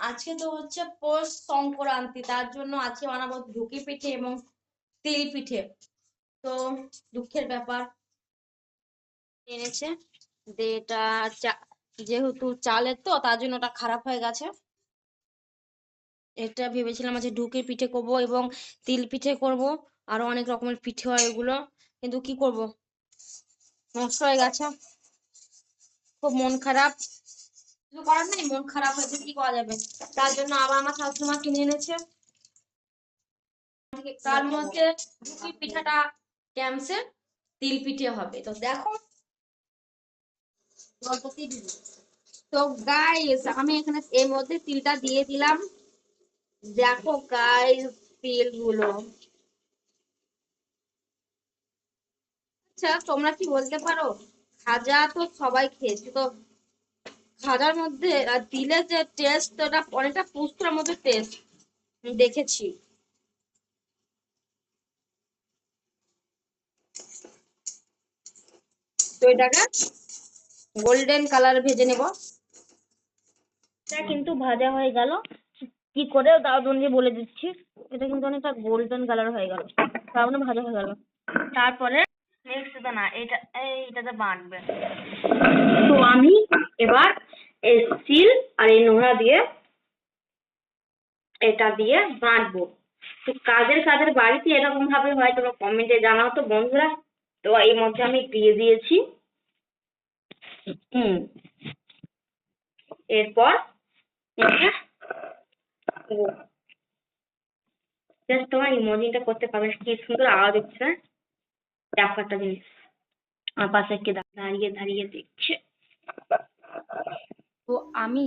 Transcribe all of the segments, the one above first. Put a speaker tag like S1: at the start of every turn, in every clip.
S1: আজকে তো হচ্ছে পৌষ সংক্রান্তি, তার জন্য আজকে বানাবো ঢুকি পিঠে এবং তিল পিঠে। তো দুঃখের ব্যাপার। এনেছে। যে এটা যেহেতু চালের তো, তার জন্য ওটা খারাপ হয়ে গেছে। এটা ভেবেছিলাম আজকে ঢুকে পিঠে করব এবং তিল পিঠে করব। আরও অনেক রকমের পিঠে হয় এগুলো। কিন্তু কি করব? নষ্ট হয়ে গেছে। খুব মন খারাপ। কিছু করার নেই, মন খারাপ হয়েছে, কি করা যাবে? তার জন্য আবার আমার শাশুড়ি মা কিনে এনেছে। তার মধ্যে ঢুকি পিঠাটা ক্যান্সেল তিল পিঠে হবে। তো দেখো তো গাইস আমি এখানে এর মধ্যে তিলটা দিয়ে দিলাম। দেখো গাইস তিলগুলো। আচ্ছা তোমরা কি বলতে পারো? খাজা তো সবাই খেয়েছে, তো খাজার মধ্যে তিলের যে টেস্ট ওটা অনেকটা পুস্তর মধ্যে টেস্ট দেখেছি। তো এটাকে গোল্ডেন কালার ভেজে নেব। এটা কিন্তু ভাজা হয়ে গেল। কি করে? তাও তোমাকে বলে দিচ্ছি। এটা কিন্তু অনেকটা গোল্ডেন কালার হয়ে গেল। তার ভাজা হয়ে গেল। তারপরে নেক্সট না এটা, এইটাতে বাটবে। তো আমি এবার এই সিল আর এই নোড়া দিয়ে এটা দিয়ে বাঁটবো তো কাদের কাদের বাড়িতে এরকম ভাবে হয় তোমরা কমেন্টে জানাও তো বন্ধুরা। তো এই মধ্যে আমি দিয়ে দিয়েছি। হুম। এরপর জাস্ট তোমার ইমোজিটা করতে পারবে কি সুন্দর আওয়াজ হচ্ছে না একটা জিনিস। আমার পাশে কে দাঁড়িয়ে দাঁড়িয়ে দেখছে।
S2: তো আমি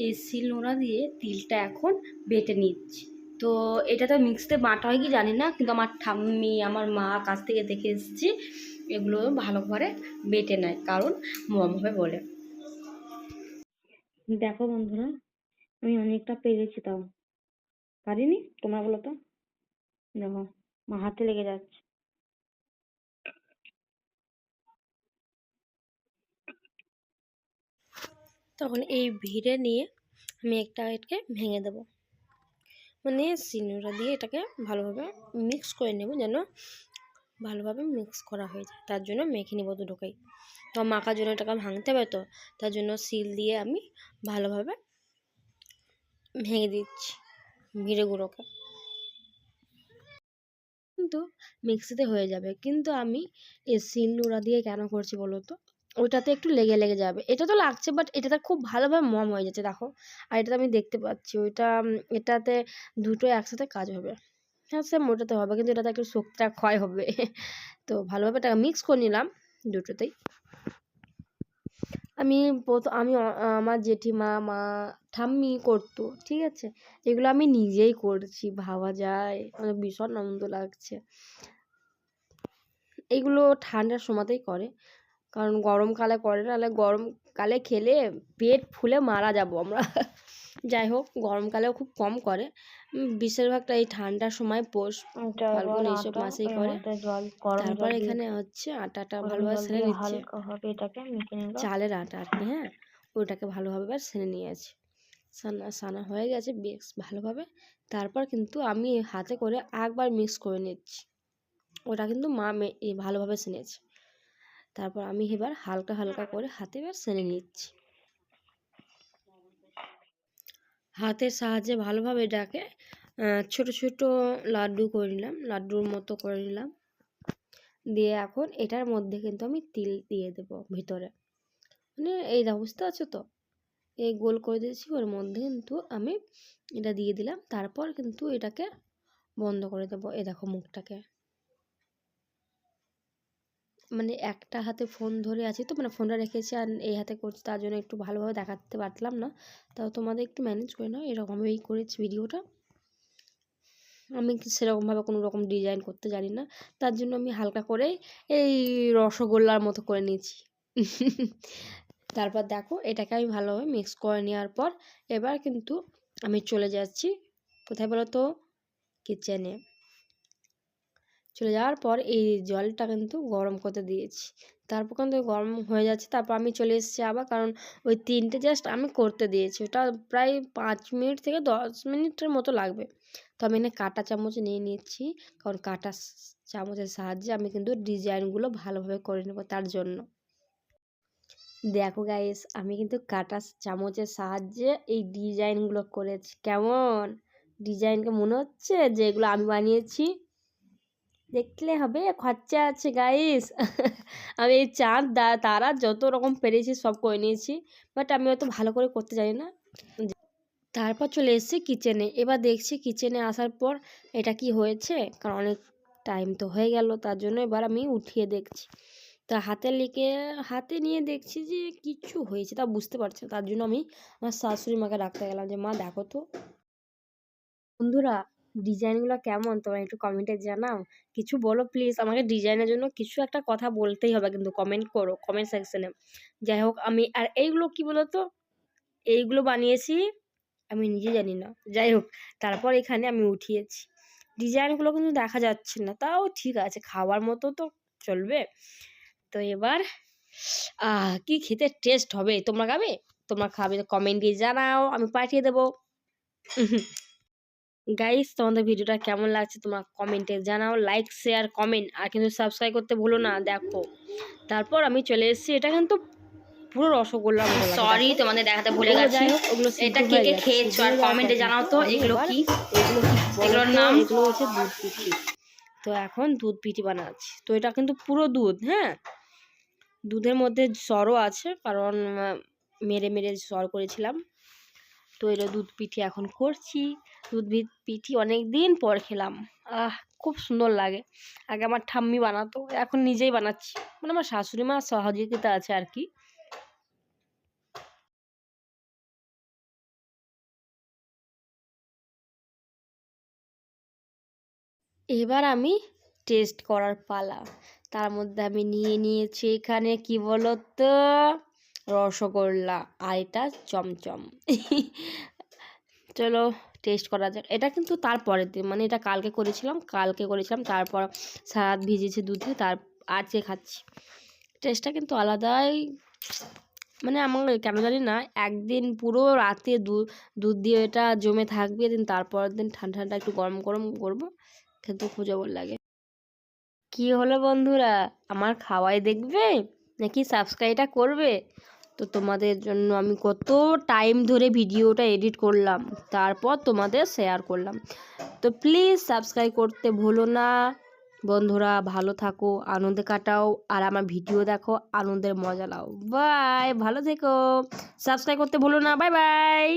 S2: এই শিল নোড়া দিয়ে তিলটা এখন বেটে নিচ্ছি। তো এটা তো মিক্সতে বাটা হয় কি জানি না, কিন্তু আমার ঠাম্মি, আমার মা কাছ থেকে দেখে এসেছি, এগুলো ভালো করে বেটে নেয়, কারণ মম হবে বলে।
S1: দেখো বন্ধুরা, আমি অনেকটা পেরেছি তাও। পারিনি? তোমরা বলো তো। দেখো, আমার হাতে লেগে যাচ্ছে।
S2: তখন এই ভিড়ে নিয়ে আমি একটা এটাকে ভেঙে দেবো। মানে সিনুরা দিয়ে এটাকে ভালোভাবে মিক্স করে নেব যেন ভালোভাবে মিক্স করা হয়ে যায়। তার জন্য মেখে নেব দুটোকেই। তো মাখার জন্য এটাকে ভাঙতে হবে তো? তার জন্য সিল দিয়ে আমি ভালোভাবে ভেঙে দিচ্ছি ভিড়ে গুঁড়োকে। কিন্তু মিক্সিতে হয়ে যাবে। কিন্তু আমি এই শিল নোড়া দিয়ে কেন করছি বলো তো? ওইটাতে একটু লেগে লেগে যাবে। এটা তো লাগছে বাট এটাতে খুব ভালোভাবে মম হয়ে যাচ্ছে, দেখো। আর এটাতে আমি দেখতে পাচ্ছি, ওইটা এটাতে দুটো একসাথে কাজ হবে। হ্যাঁ সেম ওটাতে হবে, কিন্তু এটাতে একটু শক্তিটা ক্ষয় হবে। তো ভালোভাবে এটা মিক্স করে নিলাম দুটোতেই। আমি প্রথম আমি আমার জেঠিমা, মা, ঠাম্মি করতো, ঠিক আছে? এগুলো আমি নিজেই করছি, ভাবা যায় আমার ভীষণ আনন্দ লাগছে। এগুলো ঠান্ডার সময়তেই করে। কারণ গরমকালে করে নাহলে গরমকালে খেলে পেট ফুলে মারা যাব আমরা। যাই হোক গরমকালেও খুব কম করে। বেশিরভাগটা এই ঠান্ডার সময় পৌষ ফাল্গুন এইসব মাসেই করে। তারপর এখানে হচ্ছে আটাটা ভালোভাবে সেনে নিচ্ছে। চালের আটা আর কি হ্যাঁ? ওইটাকে ভালোভাবে এবার সেনে নিয়েছি। সানা সানা হয়ে গেছে বেশ ভালোভাবে। তারপর কিন্তু আমি হাতে করে একবার মিক্স করে নিচ্ছি। ওটা কিন্তু মা মে- ভালোভাবে সেনেছে। তারপর আমি এবার হালকা হালকা করে হাতে এবার সেনে নিচ্ছি। হাতের সাহায্যে ভালোভাবে এটাকে ছোট ছোট লাড্ডু করে নিলাম, লাড্ডুর মতো করে নিলাম। দিয়ে এখন এটার মধ্যে কিন্তু আমি তিল দিয়ে দেবো ভিতরে। মানে এই বুঝতে পারছ তো? এই গোল করে দিয়েছি, ওর মধ্যে কিন্তু আমি এটা দিয়ে দিলাম। তারপর কিন্তু এটাকে বন্ধ করে দেবো এই দেখো মুখটাকে। মানে একটা হাতে ফোন ধরে আছি তো মানে ফোনটা রেখেছি আর এই হাতে করছি, তার জন্য একটু ভালোভাবে দেখাতে পারলাম না। তাও তোমাদের একটু ম্যানেজ করে নাও এরকমভাবেই করেছি ভিডিওটা আমি সেরকমভাবে কোনো রকম ডিজাইন করতে জানি না, তার জন্য আমি হালকা করে এই রসগোল্লার মতো করে নিয়েছি। তারপর দেখো, এটাকে আমি ভালোভাবে মিক্স করে নেওয়ার পর এবার কিন্তু আমি চলে যাচ্ছি, কোথায় বলো তো? কিচেনে চলে যাওয়ার পর এই জলটা কিন্তু গরম করতে দিয়েছি। তারপর কিন্তু গরম হয়ে যাচ্ছে, তারপর আমি চলে এসেছি আবার, কারণ ওই তিনটে জাস্ট আমি করতে দিয়েছি। ওটা প্রায় পাঁচ মিনিট থেকে দশ মিনিটের মতো লাগবে। তো আমি এখানে কাঁটা চামচ নিয়ে নিচ্ছি কারণ কাঁটা চামচের সাহায্যে আমি কিন্তু ডিজাইনগুলো ভালোভাবে করে নেব তার জন্য। দেখো গাইস আমি কিন্তু কাঁটা চামচের সাহায্যে এই ডিজাইনগুলো করেছি। কেমন? ডিজাইনকে মনে হচ্ছে যে এগুলো আমি বানিয়েছি? দেখলে হবে? খরচা আছে গাইস আমি এই চাঁদ তারা যত রকম পেরেছি সব করে নিয়েছি। বাট আমি অত ভালো করে করতে জানি না। তারপর চলে এসেছি কিচেনে এবার দেখছি কিচেনে আসার পর এটা কি হয়েছে? কারণ অনেক টাইম তো হয়ে গেল, তার জন্য এবার আমি উঠিয়ে দেখছি। তা হাতে লিখে, হাতে নিয়ে দেখছি যে কিছু হয়েছে তা বুঝতে পারছি তার জন্য আমি আমার শাশুড়ি মাকে ডাকতে গেলাম যে, মা, দেখো তো। বন্ধুরা ডিজাইনগুলো কেমন? তোমরা একটু কমেন্টে জানাও। কিছু বলো প্লিজ আমাকে ডিজাইনের জন্য কিছু একটা কথা বলতেই হবে, কিন্তু কমেন্ট করো কমেন্ট সেকশনে যাই হোক, আমি, আর এইগুলো কি বলো তো এইগুলো বানিয়েছি, আমি নিজে জানি না। যাই হোক, তারপর এখানে আমি উঠিয়েছি। ডিজাইনগুলো কিন্তু দেখা যাচ্ছে না, তাও ঠিক আছে, খাওয়ার মতো তো চলবে। তো এবার কি খেতে টেস্ট হবে? তোমরা খাবে? তোমরা খাবে কমেন্ট দিয়ে জানাও, আমি পাঠিয়ে দেবো। গাইস তোমাদের ভিডিওটা কেমন লাগছে তোমরা কমেন্টে জানাও লাইক শেয়ার কমেন্ট আর কিন্তু সাবস্ক্রাইব করতে ভুলো না দেখো। তারপর আমি চলে এসেছি এটা কিন্তু পুরো রসগোল্লা
S1: সরি। তোমাদের দেখাতে ভুলে গেছি।
S2: ওগুলো
S1: এটা কে খেয়েছো আর কমেন্টে জানাও তো এগুলো কি?
S2: এগুলো কি
S1: এগুলোর নাম?
S2: এগুলো হচ্ছে দুধ পিঠি। তো এখন দুধ পিঠি বানাচ্ছি। তো এটা কিন্তু পুরো দুধ হ্যাঁ? দুধের মধ্যে সরও আছে কারণ মেরে মেরে সর করেছিলাম। তো এটা দুধ পিঠি এখন করছি। দুধ পিঠি অনেক দিন পর খেলাম। আহ, খুব সুন্দর লাগে। আগে আমার ঠাম্মি বানাতো, এখন নিজেই বানাচ্ছি। মানে আমার শাশুড়ি মা সহযোগিতা আছে আর কি। এবার আমি টেস্ট করার পালা। তার মধ্যে আমি নিয়ে নিয়েছি এখানে কি বলো তো রসগোল্লা আর এটা চমচম। চলো টেস্ট করা যাক। এটা কিন্তু তারপরের দিন মানে এটা কালকে করেছিলাম কালকে করেছিলাম, তারপর সারা রাত ভিজেছে দুধে, তার আজকে খাচ্ছি। টেস্টটা কিন্তু আলাদাই মানে আমার কেন জানি না, একদিন পুরো রাতে দুধ দিয়ে এটা জমে থাকবে দিন তারপরের দিন ঠান্ডা ঠান্ডা একটু গরম গরম করব, খেতে খুব জবর লাগে। কি হলো বন্ধুরা? আমার খাওয়াই দেখবে, নাকি সাবস্ক্রাইবটা করবে? তো তোমাদের জন্য আমি কত টাইম ধরে ভিডিওটা এডিট করলাম, তারপর তোমাদের শেয়ার করলাম। তো প্লিজ সাবস্ক্রাইব করতে ভুলো না। বন্ধুরা, ভালো থাকো, আনন্দে কাটাও, আর আমার ভিডিও দেখো, আনন্দের মজা নাও। বাই ভালো থেকো। সাবস্ক্রাইব করতে ভুলো না। Bye bye